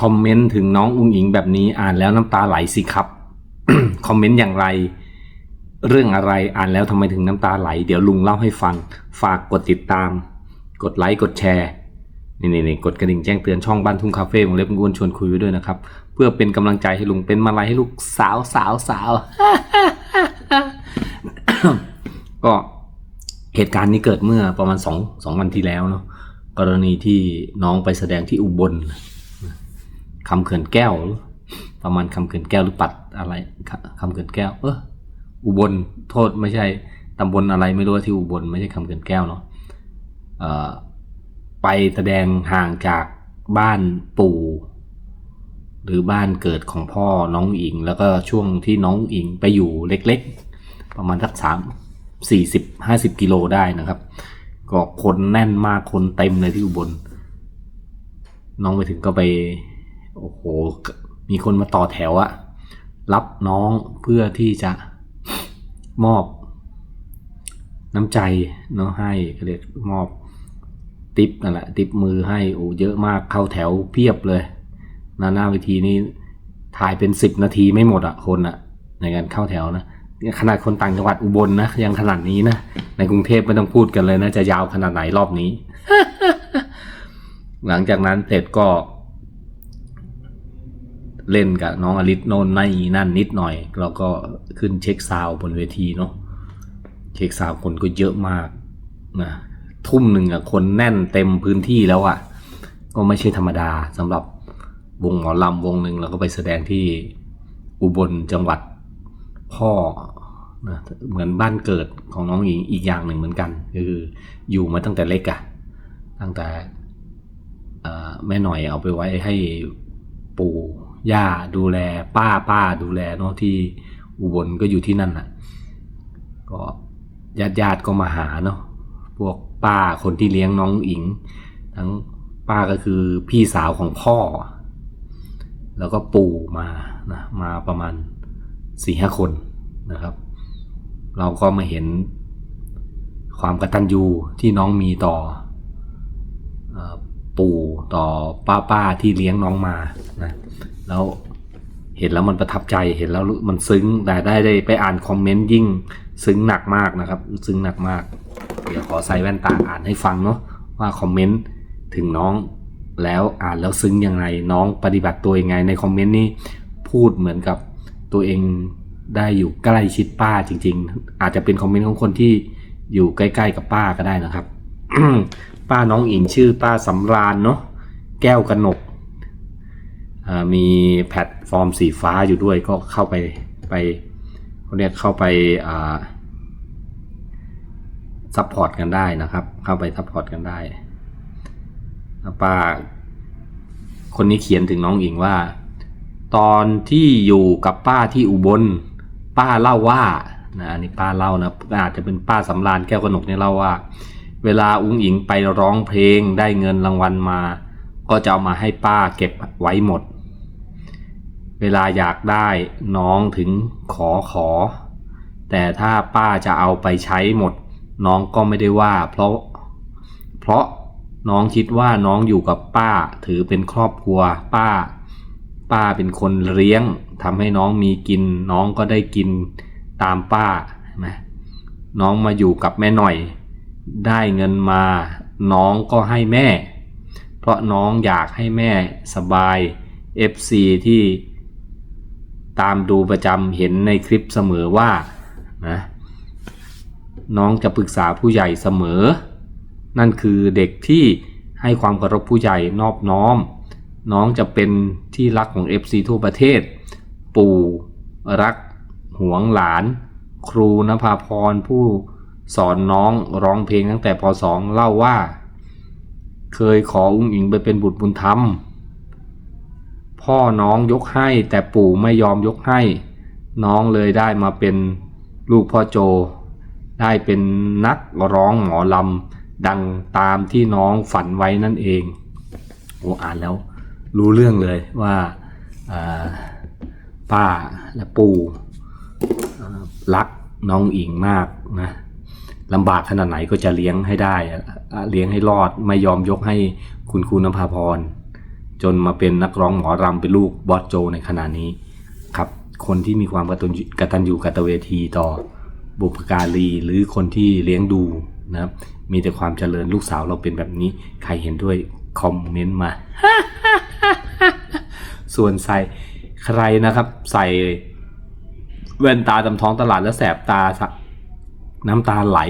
คอมเมนต์ถึงน้องอุ้งอิงแบบนี้อ่านแล้วน้ำตาไหลสิครับคอมเมนต์อย่างไร เรื่องอะไรอ่านแล้วทำไมถึงน้ำตาไหล เดี๋ยวลุงเล่าให้ฟัง ฝากกดติดตาม กดไลค์กดแชร์นี่นี่นี่กดกระดิ่งแจ้งเตือนช่องบ้านทุ่งคาเฟ่ของเล็บงวนชวนคุยด้วยนะครับ เพื่อเป็นกำลังใจให้ลุงเป็นมาลัยให้ลูกสาวสาวสาวก็เหตุการณ์นี้เกิดเมื่อประมาณสองสองวันที่แล้วเนาะกรณีที่น้องไปแสดงที่อุบล คำเขื่อนแก้ว ประมาณคำเขื่อนแก้วหรือปัดอะไรคำเขื่อนแก้ว เอออุบลโทษไม่ใช่ตำบลอะไรไม่รู้ว่าที่อุบลไม่ใช่คำเขื่อนแก้วเนาะไปแสดงห่างจากบ้านปู่ หรือบ้านเกิดของพ่อน้องอิง แล้วก็ช่วงที่น้องอิงไปอยู่เล็กๆ ประมาณสักสามสี่สิบห้าสิบกิโลได้นะครับ ก็คนแน่นมากคนเต็มเลยที่อุบลน้องไปถึงก็ไป โอ้โห มีคนมาต่อแถวอะรับน้องเพื่อที่จะมอบ น้ำใจเนาะให้ก็เรียกมอบติปนั่นแหละติปมือให้โอ้เยอะมากเข้าแถวเพียบเลยหน้าหน้าเวทีนี้ถ่ายเป็นสิบนาทีไม่หมดอะคนอะในการเข้าแถวนะขนาดคนต่างจังหวัดอุบลนะยังขนาดนี้นะในกรุงเทพไม่ต้องพูดกันเลยนะจะยาวขนาดไหนรอบนี้ หลังจากนั้นเสร็จก็ เล่นกับน้องอลิศโน่นไม่นั่นนิดหน่อย แล้วก็ขึ้นเช็คซาวบนเวทีเนาะเช็คซาวคนก็เยอะมากนะทุ่มหนึ่งอะคนแน่นเต็มพื้นที่แล้วอะก็ไม่ใช่ธรรมดาสำหรับวงหมอลำวงหนึ่งแล้วก็ไปแสดงที่อุบลจังหวัดพ่อนะเหมือนบ้านเกิดของน้องหญิงอีกอย่างหนึ่งเหมือนกัน คืออยู่มาตั้งแต่เล็กอะตั้งแต่แม่หน่อยเอาไปไว้ให้ปู่ ย่าดูแล ป้าป้าดูแลเนาะที่อุบลก็อยู่ที่นั่นน่ะ ก็ญาติญาติก็มาหาเนาะพวกป้าคนที่เลี้ยงน้องอิง ทั้งป้าก็คือพี่สาวของพ่อ แล้วก็ปู่มานะมาประมาณสี่ห้าคนนะครับ เราก็มาเห็นความกตัญญูที่น้องมีต่ออปู่ต่อป้าป้าที่เลี้ยงน้องมานะ แล้วเห็นแล้วมันประทับใจเห็นแล้วมันซึ้งแต่ได้ได้ไปอ่านคอมเมนต์ยิ่งซึ้งหนักมากนะครับ ซึ้งหนักมาก เดี๋ยวขอใส่แว่นตาอ่านให้ฟังเนาะว่าคอมเมนต์ถึงน้องแล้วอ่านแล้วซึ้งยังไงน้องปฏิบัติตัวยังไง ในคอมเมนต์นี้พูดเหมือนกับตัวเองได้อยู่ใกล้ชิดป้าจริง ๆ อาจจะเป็นคอมเมนต์ของคนที่อยู่ใกล้ๆกับป้าก็ได้นะครับ ป้าน้องอิงชื่อป้าสำราญเนาะแก้วกนก มีแพลตฟอร์มสีฟ้าอยู่ด้วยก็เข้าไปไปเขาเรียกเข้าไปซัพพอร์ตกันได้นะครับ เข้าไปซัพพอร์ตกันได้ป้าคนนี้เขียนถึงน้องอิงว่า ตอนที่อยู่กับป้าที่อุบล ป้าเล่าว่านะอันนี้ป้าเล่านะอาจจะเป็นป้าสำราญแก้วกนกเนี่ยเล่าว่า เวลาอุ้งอิงไปร้องเพลงได้เงินรางวัลมา ก็จะเอามาให้ป้าเก็บไว้หมด เวลาอยากได้น้องถึงขอขอ แต่ถ้าป้าจะเอาไปใช้หมด น้องก็ไม่ได้ว่า เพราะ เพราะน้องคิดว่าน้องอยู่กับป้าถือเป็นครอบครัว ป้า ป้าเป็นคนเลี้ยงทำให้น้องมีกิน น้องก็ได้กินตามป้าเห็นไหมน้องมาอยู่กับแม่หน่อย ได้เงินมา น้องก็ให้แม่ เพราะน้องอยากให้แม่สบาย FC ที่ ตามดูประจำเห็นในคลิปเสมอว่านะน้องจะปรึกษาผู้ใหญ่เสมอ นั่นคือเด็กที่ให้ความเคารพผู้ใหญ่นอบน้อม น้องจะเป็นที่รักของ FC ทั่วประเทศ ปู่รักหวงหลาน ครูนภาพรผู้สอนน้องร้องเพลงตั้งแต่ป .2 เล่าว่า เคยขออุ้งอิงไปเป็นบุตรบุญธรรม พ่อน้องยกให้แต่ปู่ไม่ยอมยกให้ น้องเลยได้มาเป็นลูกพ่อโจ ได้เป็นนักร้องหมอลำดังตามที่น้องฝันไว้นั่นเองโอ้อ่านแล้วรู้เรื่องเลยว่าาป้าและปู่รักน้องอิงมากนะลำบากขนาดไหนก็จะเลี้ยงให้ได้ เลี้ยงให้รอดไม่ยอมยกให้คุณครูนภาพร จนมาเป็นนักร้องหมอรำเป็นลูกบอสโจในขณะนี้ครับคนที่มีความกตัญกตัญญูกตเวทีต่อบุพการีหรือคนที่เลี้ยงดูนะครับมีแต่ความเจริญลูกสาวเราเป็นแบบนี้ ใครเห็นด้วยคอมเมนต์มา ส่วนใส่ใครนะครับ ใส่แว่นตาตำท้องตลาดแล้วแสบตาสน้ำตาไหล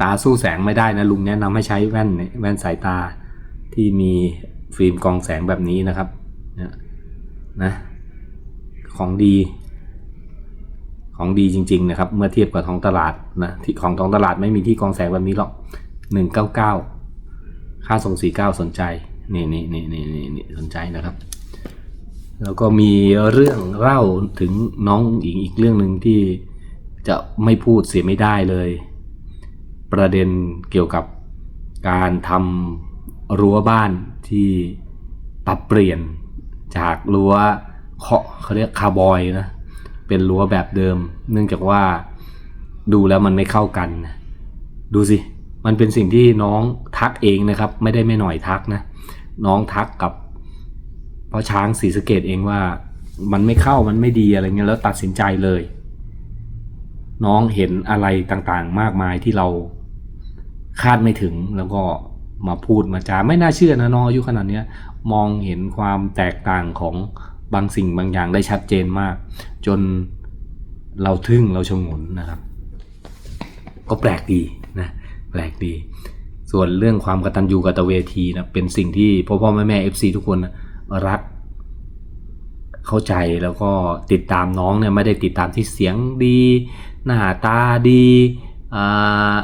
ตาสู้แสงไม่ได้นะลุงแนะนำให้ใช้แว่นแว่นสายตาที่มี ฟิล์มกองแสงแบบนี้นะครับเนี่ยนะของดี ของดีจริง ๆ นะครับ เมื่อเทียบกับท้องตลาดนะที่ของท้องตลาดไม่มีที่กองแสงแบบนี้หรอกหนึ่งเก้าเก้าค่าส่งสี่เก้าสนใจนี่นี่นี่นี่นี่นี่สนใจนะครับ แล้วก็มีเรื่องเล่าถึงน้องอิงอีกเรื่องหนึ่งที่จะไม่พูดเสียไม่ได้เลย ประเด็นเกี่ยวกับการทำ รั้วบ้านที่ปรับเปลี่ยนจากรั้วเคาะเขาเรียกคาร์บอยนะเป็นรั้วแบบเดิม เนื่องจากว่าดูแล้วมันไม่เข้ากันนะดูสิ มันเป็นสิ่งที่น้องทักเองนะครับ ไม่ได้ไม่หน่อยทักนะ น้องทักกับพราะช้างสีสเกตเองว่ามันไม่เข้ามันไม่ดีอะไรเงี้ยแล้วตัดสินใจเลย น้องเห็นอะไรต่างๆ มากมายที่เราคาดไม่ถึงแล้วก็ มาพูดมาจาไม่น่าเชื่อนะน้องอายุขนาดนี้มองเห็นความแตกต่างของบางสิ่งบางอย่างได้ชัดเจนมาก จนเราทึ่งเราชงนนะครับ ก็แปลกดีนะแปลกดี ส่วนเรื่องความกตัญญูกตเวทีนะเป็นสิ่งที่พ่อพ่อแม่แม่เอฟซีทุกคนนะรัก เข้าใจแล้วก็ติดตามน้องเนี่ยไม่ได้ติดตามที่เสียงดี หน้าตาดี อ่า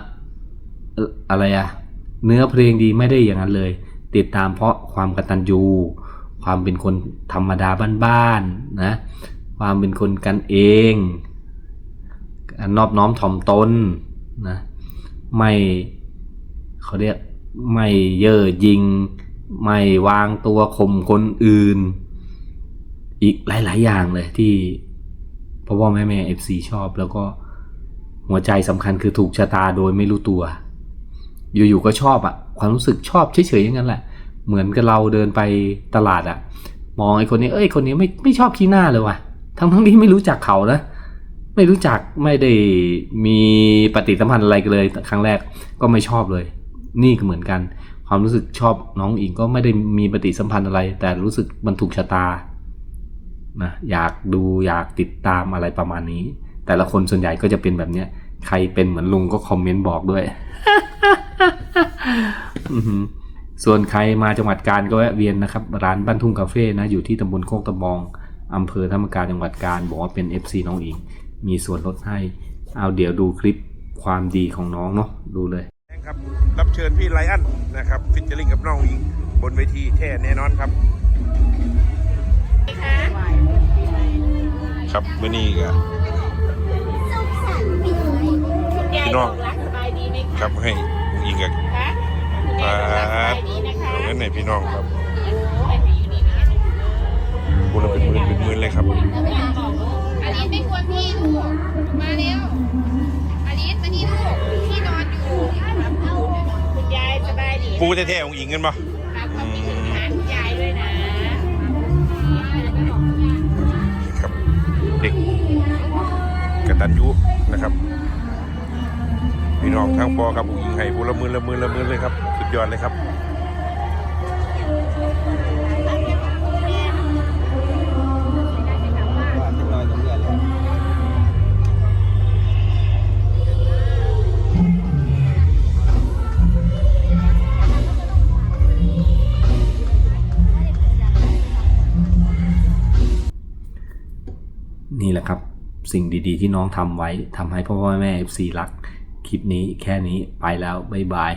อะไรอะ เนื้อเพลงดีไม่ได้อย่างนั้นเลย ติดตามเพราะความกตัญญู ความเป็นคนธรรมดาบ้านๆนะความเป็นคนกันเองนอบน้อมถ่อมตนนะไม่เขาเรียกไม่เย่อหยิง ไม่วางตัวข่มคนอื่น อีกหลาย ๆ อย่างเลยที่พ่อพ่อแม่แม่เอฟซีชอบ แล้วก็หัวใจสำคัญคือถูกชะตาโดยไม่รู้ตัว อยู่ๆก็ชอบอะความรู้สึกชอบเฉยๆอย่างนั้นแหละ เหมือนกับเราเดินไปตลาดอะมองไอ้คนนี้เอ้ยคนนี้ไม่ไม่ชอบขี้หน้าเลยว่ะทั้งทั้งที่ไม่รู้จักเขานะไม่รู้จักไม่ได้มีปฏิสัมพันธ์อะไรกันเลยครั้งแรกก็ไม่ชอบเลย นี่ก็เหมือนกัน ความรู้สึกชอบน้องอิงก็ไม่ได้มีปฏิสัมพันธ์อะไร แต่รู้สึกมันถูกชะตานะอยากดูอยากติดตามอะไรประมาณนี้ แต่ละคนส่วนใหญ่ก็จะเป็นแบบเนี้ยใครเป็นเหมือนลุงก็คอมเมนต์บอกด้วย ส่วนใครมาจังหวัดกาญก็แวะเวียนนะครับ ร้านบ้านทุ่งคาเฟ่นะ อยู่ที่ตำบลโคกตะบองอำเภอธรรมกาจังหวัดกาญบอกว่าเป็น FC น้องอิง มีส่วนลดให้ เอาเดี๋ยวดูคลิปความดีของน้องเนาะดูเลยครับรับเชิญพี่ไลอันนะครับฟิชเชอริงกับน้องอิง บนเวทีแท้แน่นอนครับ ครับเมื่อนี้ก็พี่น้องรักสบายดีไหมคะครับให้ อุ้งอิงกับคะคุณยายรักสบายดีนะคะเอาเงินให้พี่น้องครับโอ้ยอยู่นี่นะบุญเป็นหมื่นเป็นหมื่นเลยครับอลิสไม่ควรพี่ลูกมาเร็วอลิสมานี่ลูกพี่นอนอยู่คุณยายสบายดีปูแท้ๆอุ้งอิงกันปะครับขอบคุณหาคุณยายด้วยนะครับเด็กกตัญญูนะครับ พี่น้องทั้งปอกับอุ้งอิงให้ผู้ละมื่นละมื่นละมื่นเลยครับ สุดยอดเลยครับนี่แหละครับ สิ่งดีๆ ที่น้องทำไว้ทำให้พ่อพ่อแม่เอฟซีรัก คลิปนี้แค่นี้ไปแล้ว บ๊ายบาย